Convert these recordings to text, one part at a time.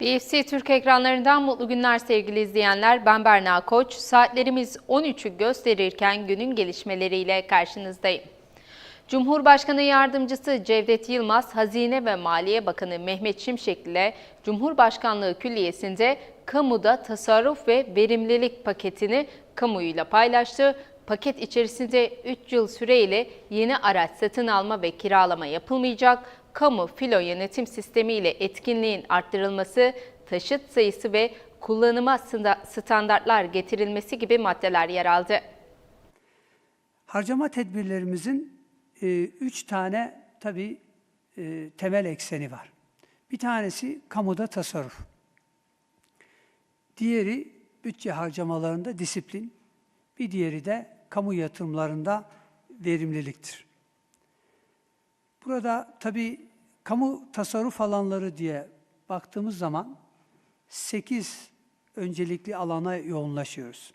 BFC Türk ekranlarından mutlu günler sevgili izleyenler. Ben Berna Koç. Saatlerimiz 13'ü gösterirken günün gelişmeleriyle karşınızdayım. Cumhurbaşkanı Yardımcısı Cevdet Yılmaz, Hazine ve Maliye Bakanı Mehmet Şimşek ile Cumhurbaşkanlığı Külliyesi'nde kamuda tasarruf ve verimlilik paketini kamuyla paylaştı. Paket içerisinde 3 yıl süreyle yeni araç satın alma ve kiralama yapılmayacak, kamu filo yönetim sistemi ile etkinliğin arttırılması, taşıt sayısı ve kullanıma standartlar getirilmesi gibi maddeler yer aldı. Harcama tedbirlerimizin e, üç tane tabii e, temel ekseni var. Bir tanesi kamuda tasarruf. Diğeri bütçe harcamalarında disiplin. Bir diğeri de kamu yatırımlarında verimliliktir. Burada tabii kamu tasarruf alanları diye baktığımız zaman 8 öncelikli alana yoğunlaşıyoruz.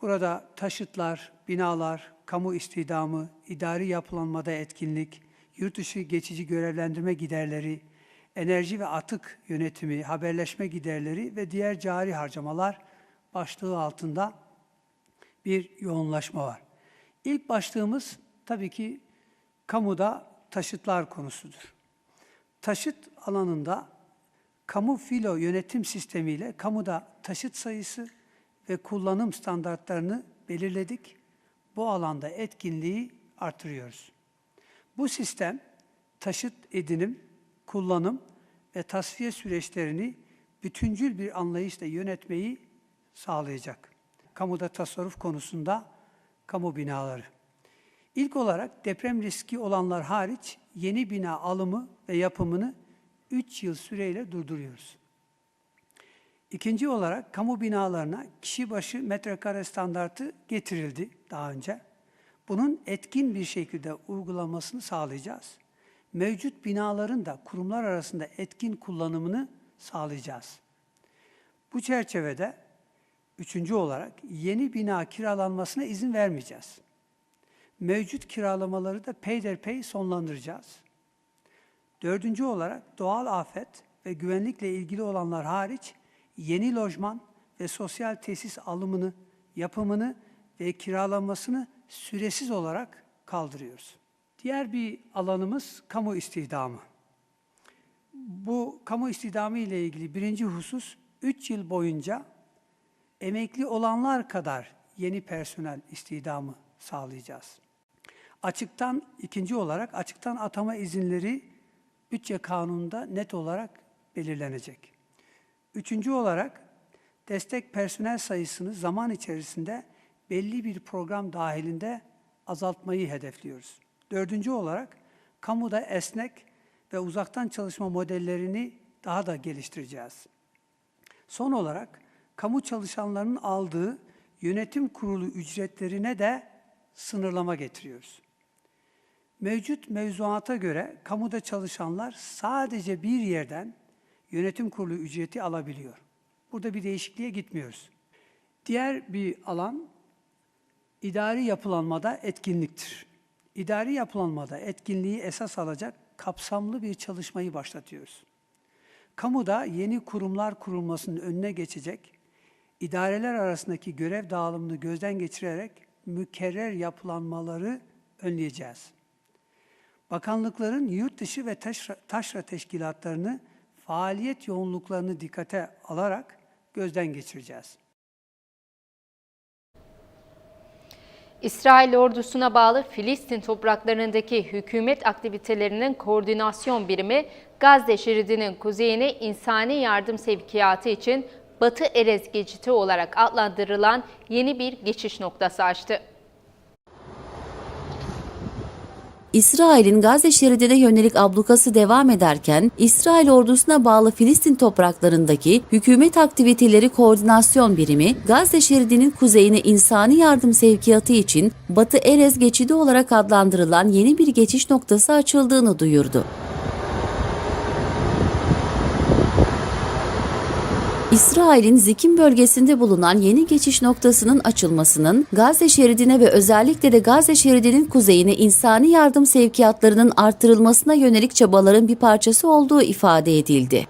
Burada taşıtlar, binalar, kamu istihdamı, idari yapılanmada etkinlik, yurt dışı geçici görevlendirme giderleri, enerji ve atık yönetimi, haberleşme giderleri ve diğer cari harcamalar başlığı altında bir yoğunlaşma var. İlk başlığımız tabii ki kamuda taşıtlar konusudur. Taşıt alanında kamu filo yönetim sistemiyle kamuda taşıt sayısı ve kullanım standartlarını belirledik. Bu alanda etkinliği artırıyoruz. Bu sistem taşıt edinim, kullanım ve tasfiye süreçlerini bütüncül bir anlayışla yönetmeyi sağlayacak. Kamuda tasarruf konusunda kamu binaları. İlk olarak deprem riski olanlar hariç yeni bina alımı ve yapımını 3 yıl süreyle durduruyoruz. İkinci olarak kamu binalarına kişi başı metrekare standartı getirildi daha önce. Bunun etkin bir şekilde uygulamasını sağlayacağız. Mevcut binaların da kurumlar arasında etkin kullanımını sağlayacağız. Bu çerçevede üçüncü olarak yeni bina kiralanmasına izin vermeyeceğiz. Mevcut kiralamaları da peyderpey sonlandıracağız. Dördüncü olarak doğal afet ve güvenlikle ilgili olanlar hariç yeni lojman ve sosyal tesis alımını, yapımını ve kiralanmasını süresiz olarak kaldırıyoruz. Diğer bir alanımız kamu istihdamı. Bu kamu istihdamı ile ilgili birinci husus 3 yıl boyunca emekli olanlar kadar yeni personel istihdamı sağlayacağız. Açıktan ikinci olarak açıktan atama izinleri bütçe kanununda net olarak belirlenecek. Üçüncü olarak destek personel sayısını zaman içerisinde belli bir program dahilinde azaltmayı hedefliyoruz. Dördüncü olarak kamuda esnek ve uzaktan çalışma modellerini daha da geliştireceğiz. Son olarak kamu çalışanlarının aldığı yönetim kurulu ücretlerine de sınırlama getiriyoruz. Mevcut mevzuata göre kamuda çalışanlar sadece bir yerden yönetim kurulu ücreti alabiliyor. Burada bir değişikliğe gitmiyoruz. Diğer bir alan idari yapılanmada etkinliktir. İdari yapılanmada etkinliği esas alacak kapsamlı bir çalışmayı başlatıyoruz. Kamuda yeni kurumlar kurulmasının önüne geçecek, idareler arasındaki görev dağılımını gözden geçirerek mükerrer yapılanmaları önleyeceğiz. Bakanlıkların yurt dışı ve taşra, taşra teşkilatlarını faaliyet yoğunluklarını dikkate alarak gözden geçireceğiz. İsrail ordusuna bağlı Filistin topraklarındaki hükümet aktivitelerinin koordinasyon birimi Gazze şeridinin kuzeyine insani yardım sevkiyatı için Batı Erez geçiti olarak adlandırılan yeni bir geçiş noktası açtı. İsrail'in Gazze şeridine yönelik ablukası devam ederken, İsrail ordusuna bağlı Filistin topraklarındaki hükümet aktiviteleri koordinasyon birimi, Gazze şeridinin kuzeyine insani yardım sevkiyatı için Batı Erez geçidi olarak adlandırılan yeni bir geçiş noktası açıldığını duyurdu. İsrail'in Zikim bölgesinde bulunan yeni geçiş noktasının açılmasının Gazze şeridine ve özellikle de Gazze şeridinin kuzeyine insani yardım sevkiyatlarının artırılmasına yönelik çabaların bir parçası olduğu ifade edildi.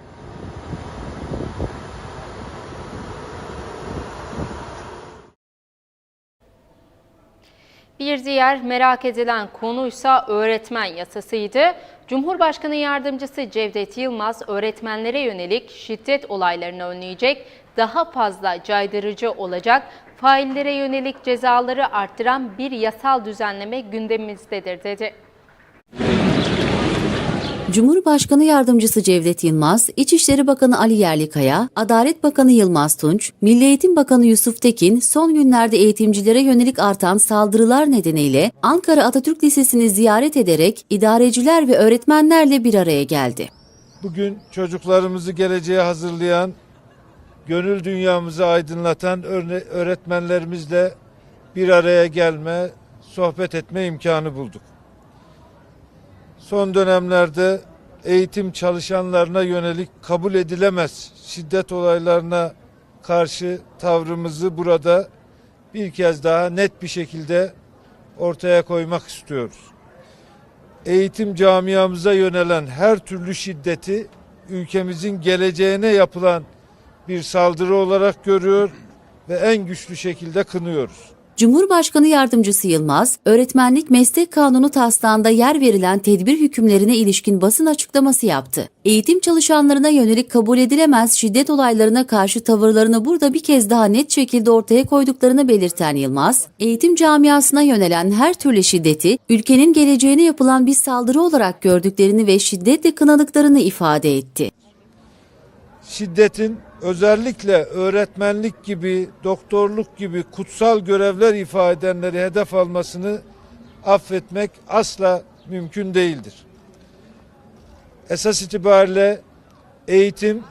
Bir diğer merak edilen konuysa öğretmen yasasıydı. Cumhurbaşkanı Yardımcısı Cevdet Yılmaz öğretmenlere yönelik şiddet olaylarını önleyecek, daha fazla caydırıcı olacak, faillere yönelik cezaları arttıran bir yasal düzenleme gündemimizdedir dedi. Cumhurbaşkanı Yardımcısı Cevdet Yılmaz, İçişleri Bakanı Ali Yerlikaya, Adalet Bakanı Yılmaz Tunç, Milli Eğitim Bakanı Yusuf Tekin son günlerde eğitimcilere yönelik artan saldırılar nedeniyle Ankara Atatürk Lisesi'ni ziyaret ederek idareciler ve öğretmenlerle bir araya geldi. Bugün çocuklarımızı geleceğe hazırlayan, gönül dünyamızı aydınlatan öğretmenlerimizle bir araya gelme, sohbet etme imkanı bulduk. Son dönemlerde eğitim çalışanlarına yönelik kabul edilemez şiddet olaylarına karşı tavrımızı burada bir kez daha net bir şekilde ortaya koymak istiyoruz eğitim camiamıza yönelen her türlü şiddeti ülkemizin geleceğine yapılan bir saldırı olarak görüyor ve en güçlü şekilde kınıyoruz. Cumhurbaşkanı Yardımcısı Yılmaz, Öğretmenlik Meslek Kanunu taslağında yer verilen tedbir hükümlerine ilişkin basın açıklaması yaptı. Eğitim çalışanlarına yönelik kabul edilemez şiddet olaylarına karşı tavırlarını burada bir kez daha net şekilde ortaya koyduklarını belirten Yılmaz, eğitim camiasına yönelen her türlü şiddeti ülkenin geleceğine yapılan bir saldırı olarak gördüklerini ve şiddetle kınadıklarını ifade etti. Şiddetin özellikle öğretmenlik gibi, doktorluk gibi kutsal görevler ifade edenleri hedef almasını affetmek asla mümkün değildir. Esas itibariyle eğitim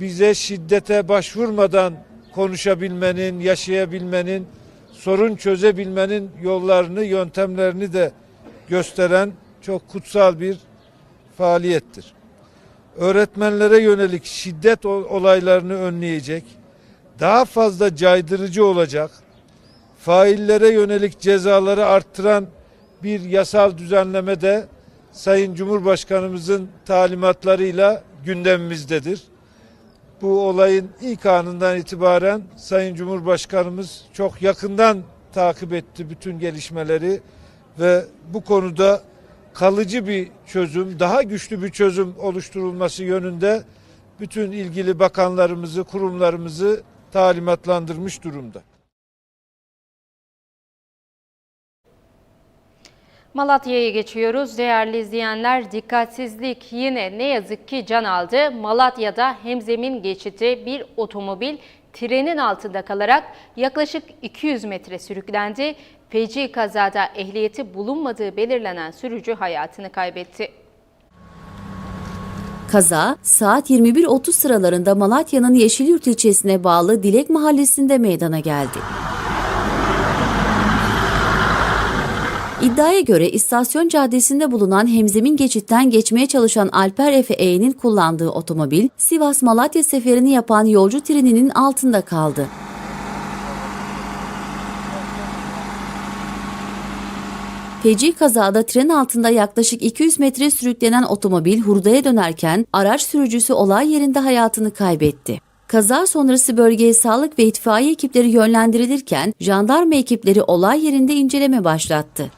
bize şiddete başvurmadan konuşabilmenin, yaşayabilmenin, sorun çözebilmenin yollarını, yöntemlerini de gösteren çok kutsal bir faaliyettir öğretmenlere yönelik şiddet ol- olaylarını önleyecek, daha fazla caydırıcı olacak, faillere yönelik cezaları arttıran bir yasal düzenleme de Sayın Cumhurbaşkanımızın talimatlarıyla gündemimizdedir. Bu olayın ilk anından itibaren Sayın Cumhurbaşkanımız çok yakından takip etti bütün gelişmeleri ve bu konuda kalıcı bir çözüm, daha güçlü bir çözüm oluşturulması yönünde bütün ilgili bakanlarımızı, kurumlarımızı talimatlandırmış durumda. Malatya'ya geçiyoruz. Değerli izleyenler dikkatsizlik yine ne yazık ki can aldı. Malatya'da hemzemin geçiti bir otomobil trenin altında kalarak yaklaşık 200 metre sürüklendi. Feci kazada ehliyeti bulunmadığı belirlenen sürücü hayatını kaybetti. Kaza saat 21.30 sıralarında Malatya'nın Yeşilyurt ilçesine bağlı Dilek Mahallesi'nde meydana geldi. İddiaya göre istasyon caddesinde bulunan hemzemin geçitten geçmeye çalışan Alper Efe E'nin kullandığı otomobil, Sivas-Malatya seferini yapan yolcu treninin altında kaldı. Feci kazada tren altında yaklaşık 200 metre sürüklenen otomobil hurdaya dönerken araç sürücüsü olay yerinde hayatını kaybetti. Kaza sonrası bölgeye sağlık ve itfaiye ekipleri yönlendirilirken jandarma ekipleri olay yerinde inceleme başlattı.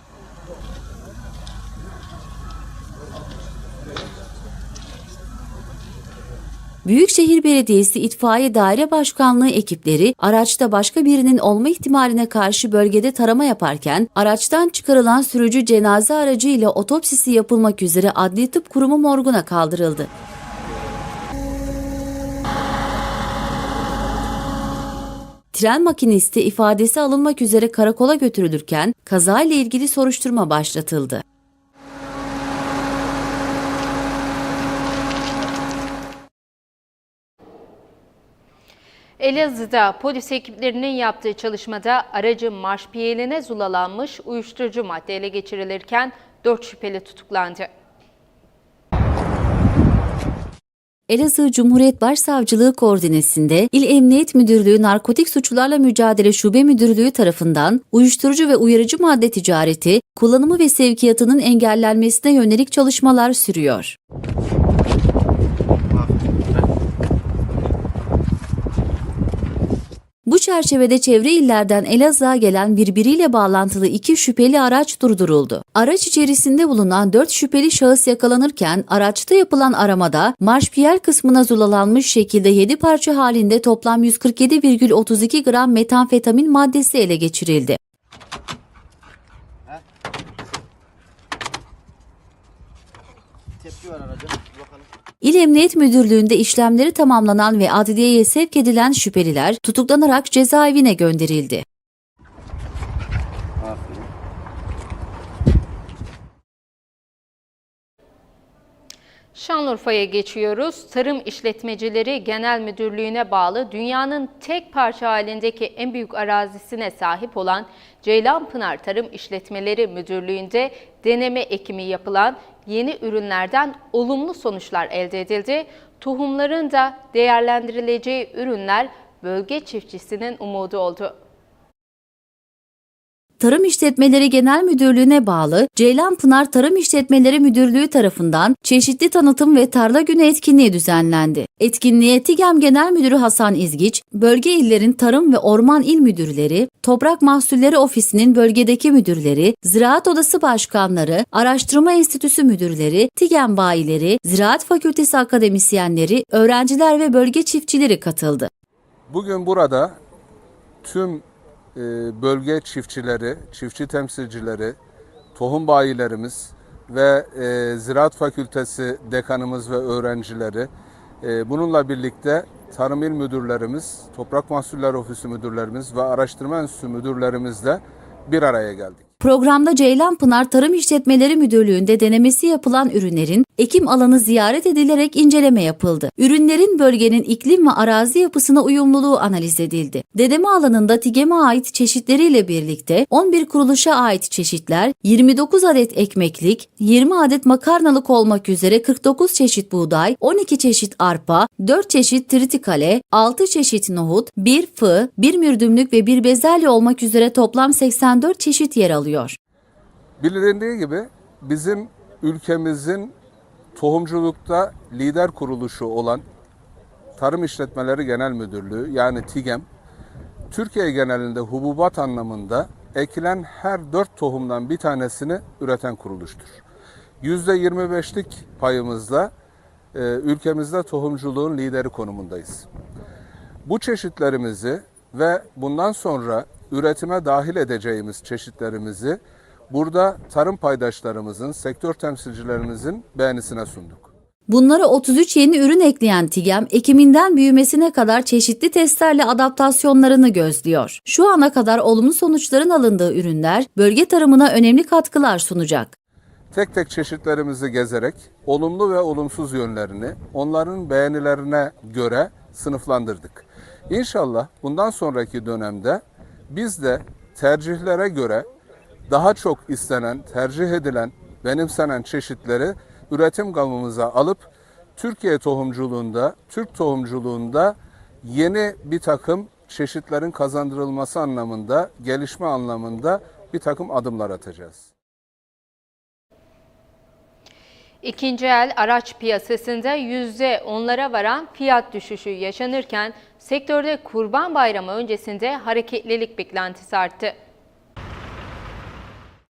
Büyükşehir Belediyesi İtfaiye Daire Başkanlığı ekipleri araçta başka birinin olma ihtimaline karşı bölgede tarama yaparken araçtan çıkarılan sürücü cenaze aracı ile otopsisi yapılmak üzere Adli Tıp Kurumu morguna kaldırıldı. Tren makinisti ifadesi alınmak üzere karakola götürülürken kazayla ilgili soruşturma başlatıldı. Elazığ'da polis ekiplerinin yaptığı çalışmada aracı marşpiyeline zulalanmış uyuşturucu madde ele geçirilirken 4 şüpheli tutuklandı. Elazığ Cumhuriyet Başsavcılığı koordinesinde İl Emniyet Müdürlüğü Narkotik Suçlarla Mücadele Şube Müdürlüğü tarafından uyuşturucu ve uyarıcı madde ticareti, kullanımı ve sevkiyatının engellenmesine yönelik çalışmalar sürüyor. Çerçevede çevre illerden Elazığ'a gelen birbiriyle bağlantılı iki şüpheli araç durduruldu. Araç içerisinde bulunan 4 şüpheli şahıs yakalanırken araçta yapılan aramada marşpiyel kısmına zulalanmış şekilde 7 parça halinde toplam 147,32 gram metamfetamin maddesi ele geçirildi. Tepki var aracın. İl Emniyet Müdürlüğü'nde işlemleri tamamlanan ve adliyeye sevk edilen şüpheliler tutuklanarak cezaevine gönderildi. Şanlıurfa'ya geçiyoruz. Tarım İşletmecileri Genel Müdürlüğü'ne bağlı dünyanın tek parça halindeki en büyük arazisine sahip olan Ceylanpınar Tarım İşletmeleri Müdürlüğü'nde deneme ekimi yapılan yeni ürünlerden olumlu sonuçlar elde edildi. Tohumların da değerlendirileceği ürünler bölge çiftçisinin umudu oldu. Tarım İşletmeleri Genel Müdürlüğü'ne bağlı Ceylanpınar Tarım İşletmeleri Müdürlüğü tarafından çeşitli tanıtım ve tarla günü etkinliği düzenlendi. Etkinliğe TİGEM Genel Müdürü Hasan İzgiç, bölge illerin Tarım ve Orman İl Müdürleri, Toprak Mahsulleri Ofisi'nin bölgedeki müdürleri, Ziraat Odası Başkanları, Araştırma Enstitüsü müdürleri, TİGEM bayileri, Ziraat Fakültesi akademisyenleri, öğrenciler ve bölge çiftçileri katıldı. Bugün burada tüm bölge çiftçileri, çiftçi temsilcileri, tohum bayilerimiz ve e, Ziraat Fakültesi dekanımız ve öğrencileri e, bununla birlikte Tarım İl Müdürlerimiz, Toprak Mahsulleri Ofisi Müdürlerimiz ve Araştırma Enstitüsü Müdürlerimizle bir araya geldik. Programda Ceylanpınar Tarım İşletmeleri Müdürlüğü'nde denemesi yapılan ürünlerin ekim alanı ziyaret edilerek inceleme yapıldı. Ürünlerin bölgenin iklim ve arazi yapısına uyumluluğu analiz edildi. Deneme alanında TİGEM'e ait çeşitleriyle birlikte 11 kuruluşa ait çeşitler, 29 adet ekmeklik, 20 adet makarnalık olmak üzere 49 çeşit buğday, 12 çeşit arpa, 4 çeşit tritikale, 6 çeşit nohut, 1 fı, 1 mürdümlük ve 1 bezelye olmak üzere toplam 84 çeşit yer alıyor. Bilindiği gibi bizim ülkemizin tohumculukta lider kuruluşu olan Tarım İşletmeleri Genel Müdürlüğü yani TİGEM, Türkiye genelinde hububat anlamında ekilen her dört tohumdan bir tanesini üreten kuruluştur. %25'lik payımızla e, ülkemizde tohumculuğun lideri konumundayız. Bu çeşitlerimizi ve bundan sonra üretime dahil edeceğimiz çeşitlerimizi burada tarım paydaşlarımızın, sektör temsilcilerimizin beğenisine sunduk. Bunlara 33 yeni ürün ekleyen TİGEM, ekiminden büyümesine kadar çeşitli testlerle adaptasyonlarını gözlüyor. Şu ana kadar olumlu sonuçların alındığı ürünler bölge tarımına önemli katkılar sunacak. Tek tek çeşitlerimizi gezerek olumlu ve olumsuz yönlerini onların beğenilerine göre sınıflandırdık. İnşallah bundan sonraki dönemde biz de tercihlere göre daha çok istenen, tercih edilen, benimsenen çeşitleri üretim gamımıza alıp Türkiye tohumculuğunda, Türk tohumculuğunda yeni bir takım çeşitlerin kazandırılması anlamında, gelişme anlamında bir takım adımlar atacağız. İkinci el araç piyasasında %10'lara varan fiyat düşüşü yaşanırken sektörde Kurban Bayramı öncesinde hareketlilik beklentisi arttı.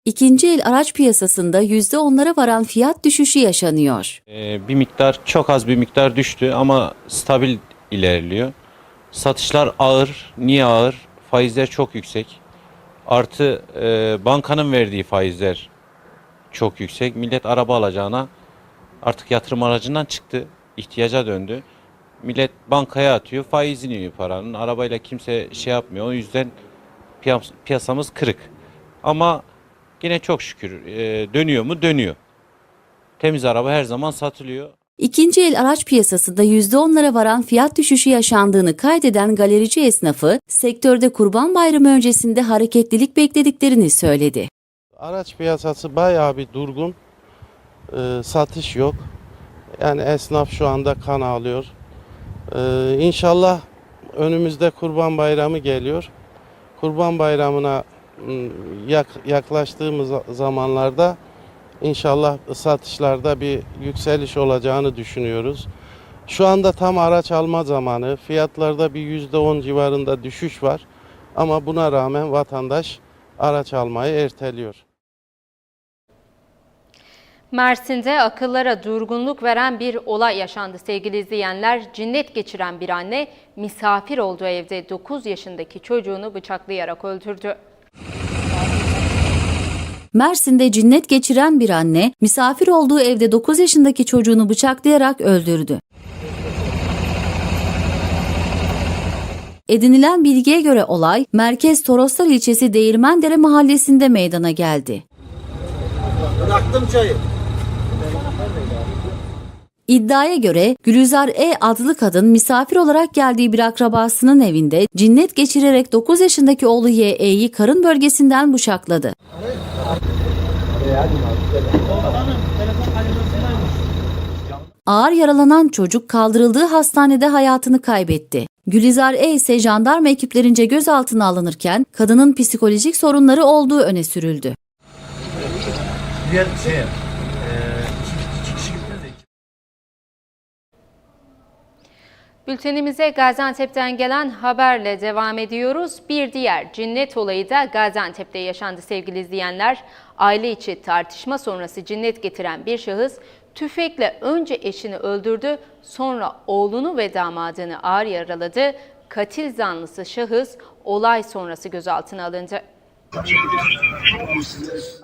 İkinci el araç piyasasında %10'lara varan fiyat düşüşü yaşanıyor. Ee, bir miktar çok az bir miktar düştü ama stabil ilerliyor. Satışlar ağır. Niye ağır? Faizler çok yüksek. Artı e, bankanın verdiği faizler çok yüksek. Millet araba alacağına artık yatırım aracından çıktı. ihtiyaca döndü. Millet bankaya atıyor. Faizini yiyor paranın. Arabayla kimse şey yapmıyor. O yüzden piyas- piyasamız kırık. Ama yine çok şükür e, dönüyor mu? Dönüyor. Temiz araba her zaman satılıyor. İkinci el araç piyasasında %10'lara varan fiyat düşüşü yaşandığını kaydeden galerici esnafı, sektörde Kurban Bayramı öncesinde hareketlilik beklediklerini söyledi. Araç piyasası bayağı bir durgun. Ee, satış yok. Yani esnaf şu anda kan ağlıyor. Ee, inşallah önümüzde Kurban Bayramı geliyor. Kurban Bayramı'na ım, yak- yaklaştığımız zamanlarda inşallah satışlarda bir yükseliş olacağını düşünüyoruz. Şu anda tam araç alma zamanı. Fiyatlarda bir %10 civarında düşüş var. Ama buna rağmen vatandaş araç almayı erteliyor. Mersin'de akıllara durgunluk veren bir olay yaşandı sevgili izleyenler. Cinnet geçiren bir anne misafir olduğu evde 9 yaşındaki çocuğunu bıçaklayarak öldürdü. Mersin'de cinnet geçiren bir anne, misafir olduğu evde 9 yaşındaki çocuğunu bıçaklayarak öldürdü. Edinilen bilgiye göre olay, Merkez Toroslar ilçesi Değirmendere mahallesinde meydana geldi. İddiaya göre Gülizar E adlı kadın misafir olarak geldiği bir akrabasının evinde cinnet geçirerek 9 yaşındaki oğlu Y.E.'yi karın bölgesinden bıçakladı. Ağır yaralanan çocuk kaldırıldığı hastanede hayatını kaybetti. Gülizar E ise jandarma ekiplerince gözaltına alınırken kadının psikolojik sorunları olduğu öne sürüldü. Diğer şey, Bültenimize Gaziantep'ten gelen haberle devam ediyoruz. Bir diğer cinnet olayı da Gaziantep'te yaşandı sevgili izleyenler. Aile içi tartışma sonrası cinnet getiren bir şahıs tüfekle önce eşini öldürdü, sonra oğlunu ve damadını ağır yaraladı. Katil zanlısı şahıs olay sonrası gözaltına alındı.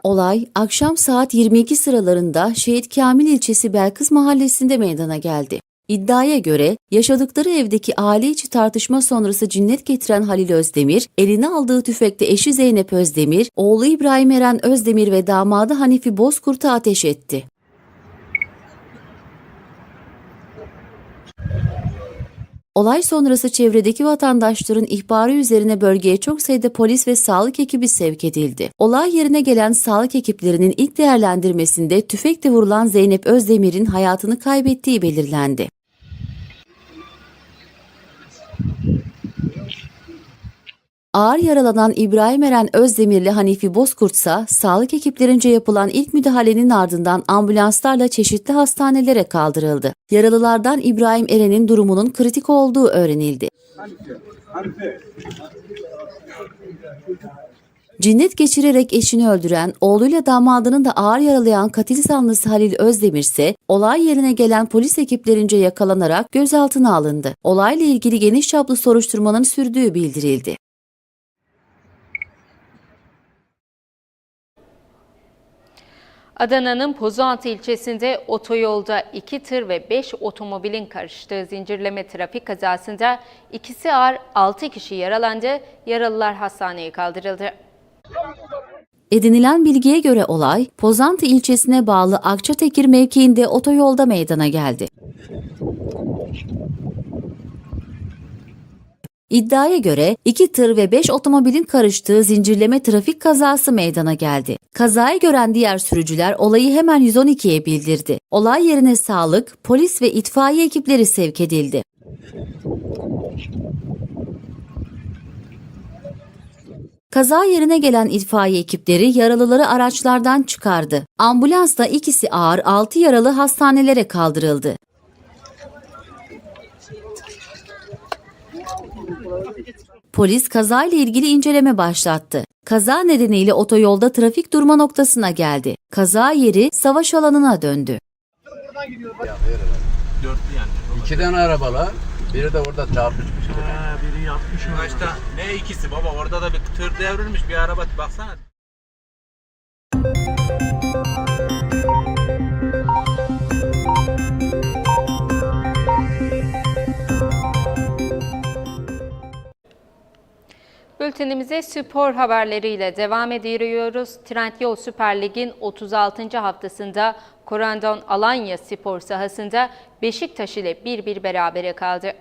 Olay akşam saat 22 sıralarında Şehit Kamil ilçesi Belkız mahallesinde meydana geldi. İddiaya göre yaşadıkları evdeki aile içi tartışma sonrası cinnet getiren Halil Özdemir, eline aldığı tüfekte eşi Zeynep Özdemir, oğlu İbrahim Eren Özdemir ve damadı Hanifi Bozkurt'a ateş etti. Olay sonrası çevredeki vatandaşların ihbarı üzerine bölgeye çok sayıda polis ve sağlık ekibi sevk edildi. Olay yerine gelen sağlık ekiplerinin ilk değerlendirmesinde tüfekle vurulan Zeynep Özdemir'in hayatını kaybettiği belirlendi. Ağır yaralanan İbrahim Eren Özdemir ile Hanifi Bozkurt sağlık ekiplerince yapılan ilk müdahalenin ardından ambulanslarla çeşitli hastanelere kaldırıldı. Yaralılardan İbrahim Eren'in durumunun kritik olduğu öğrenildi. Cinnet geçirerek eşini öldüren, oğluyla damadını da ağır yaralayan katil zanlısı Halil Özdemir ise olay yerine gelen polis ekiplerince yakalanarak gözaltına alındı. Olayla ilgili geniş çaplı soruşturmanın sürdüğü bildirildi. Adana'nın Pozantı ilçesinde otoyolda iki tır ve 5 otomobilin karıştığı zincirleme trafik kazasında ikisi ağır 6 kişi yaralandı, yaralılar hastaneye kaldırıldı. Edinilen bilgiye göre olay, Pozantı ilçesine bağlı Akçatekir mevkiinde otoyolda meydana geldi. İddiaya göre iki tır ve 5 otomobilin karıştığı zincirleme trafik kazası meydana geldi. Kazayı gören diğer sürücüler olayı hemen 112'ye bildirdi. Olay yerine sağlık, polis ve itfaiye ekipleri sevk edildi. Kaza yerine gelen itfaiye ekipleri yaralıları araçlardan çıkardı. Ambulansla ikisi ağır 6 yaralı hastanelere kaldırıldı. Polis kazayla ilgili inceleme başlattı. Kaza nedeniyle otoyolda trafik durma noktasına geldi. Kaza yeri savaş alanına döndü. İki tane arabalar. Biri de orada çarpışmış. Kaçta? Ne ikisi baba? Orada da bir tır devrilmiş bir araba. Baksana. Bültenimize spor haberleriyle devam ediyoruz. Trendyol Süper Lig'in 36. haftasında Korandon Alanya spor sahasında Beşiktaş ile 1-1 berabere kaldı.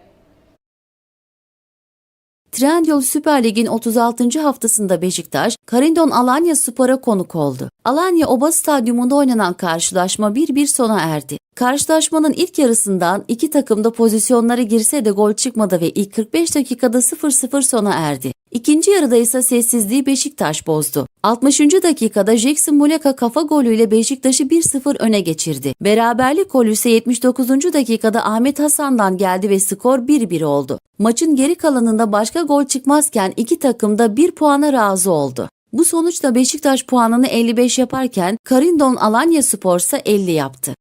Trendyol Süper Lig'in 36. haftasında Beşiktaş, Karindon Alanya Spor'a konuk oldu. Alanya Oba Stadyumunda oynanan karşılaşma 1-1 sona erdi. Karşılaşmanın ilk yarısından iki takım da pozisyonlara girse de gol çıkmadı ve ilk 45 dakikada 0-0 sona erdi. İkinci yarıda ise sessizliği Beşiktaş bozdu. 60. dakikada Jackson Muleka kafa golüyle Beşiktaş'ı 1-0 öne geçirdi. Beraberlik golü ise 79. dakikada Ahmet Hasan'dan geldi ve skor 1-1 oldu. Maçın geri kalanında başka gol çıkmazken iki takım da 1 puana razı oldu. Bu sonuçla Beşiktaş puanını 55 yaparken Karindon Alanya Spor ise 50 yaptı.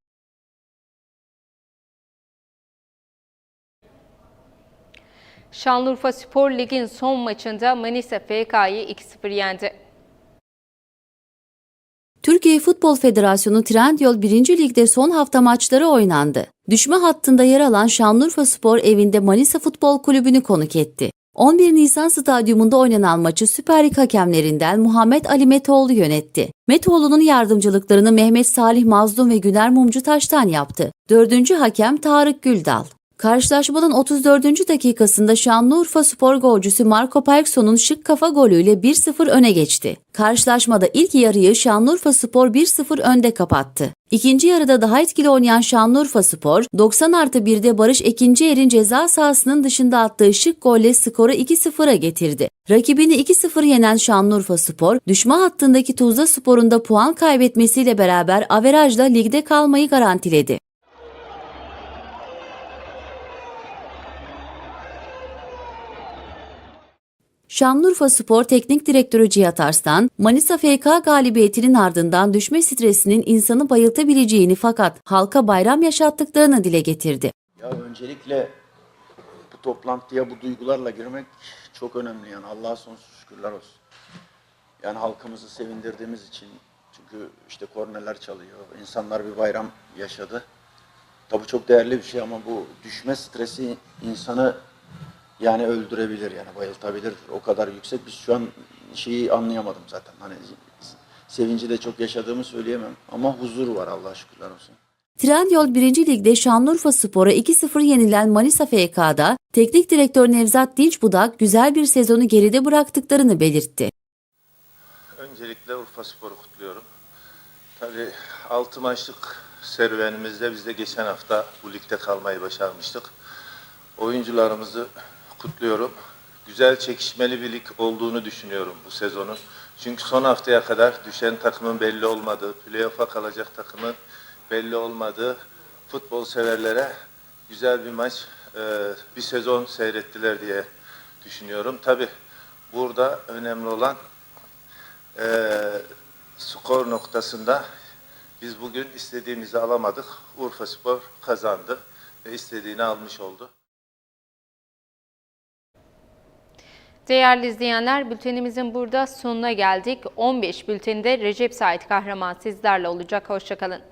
Şanlıurfa Spor Lig'in son maçında Manisa FK'yı 2-0 yendi. Türkiye Futbol Federasyonu Trendyol 1. Lig'de son hafta maçları oynandı. Düşme hattında yer alan Şanlıurfa Spor evinde Manisa Futbol Kulübü'nü konuk etti. 11 Nisan stadyumunda oynanan maçı Süper Lig hakemlerinden Muhammed Ali Metoğlu yönetti. Metoğlu'nun yardımcılıklarını Mehmet Salih Mazlum ve Güner Mumcutaş'tan yaptı. Dördüncü hakem Tarık Güldal. Karşılaşmanın 34. dakikasında Şanlıurfa spor golcüsü Marco Perkson'un şık kafa golüyle 1-0 öne geçti. Karşılaşmada ilk yarıyı Şanlıurfa Spor 1-0 önde kapattı. İkinci yarıda daha etkili oynayan Şanlıurfa Spor, 90 artı 1'de Barış Ekinciyer'in ceza sahasının dışında attığı şık golle skoru 2-0'a getirdi. Rakibini 2-0 yenen Şanlıurfa Spor, düşme hattındaki Tuzla Spor'un da puan kaybetmesiyle beraber averajla ligde kalmayı garantiledi. Şanlıurfa Spor Teknik Direktörü Cihat Arslan, Manisa FK galibiyetinin ardından düşme stresinin insanı bayıltabileceğini fakat halka bayram yaşattıklarını dile getirdi. Ya öncelikle bu toplantıya bu duygularla girmek çok önemli yani Allah'a sonsuz şükürler olsun. Yani halkımızı sevindirdiğimiz için çünkü işte korneler çalıyor, insanlar bir bayram yaşadı. Tabii çok değerli bir şey ama bu düşme stresi insanı yani öldürebilir yani bayıltabilir. O kadar yüksek. Biz şu an şeyi anlayamadım zaten. Hani sevinci de çok yaşadığımı söyleyemem ama huzur var Allah'a şükürler olsun. Trendyol 1. Lig'de Şanlıurfa Spor'a 2-0 yenilen Manisa FK'da teknik direktör Nevzat Dinçbudak güzel bir sezonu geride bıraktıklarını belirtti. Öncelikle Urfa Spor'u kutluyorum. Tabii 6 maçlık serüvenimizde biz de geçen hafta bu ligde kalmayı başarmıştık. Oyuncularımızı kutluyorum. Güzel çekişmeli bir lig olduğunu düşünüyorum bu sezonun. Çünkü son haftaya kadar düşen takımın belli olmadığı, playoff'a kalacak takımın belli olmadığı futbol severlere güzel bir maç, e, bir sezon seyrettiler diye düşünüyorum. Tabii burada önemli olan e, skor noktasında biz bugün istediğimizi alamadık. Urfa Spor kazandı ve istediğini almış oldu. Değerli izleyenler bültenimizin burada sonuna geldik. 15 bülteninde Recep Sait Kahraman sizlerle olacak. Hoşçakalın.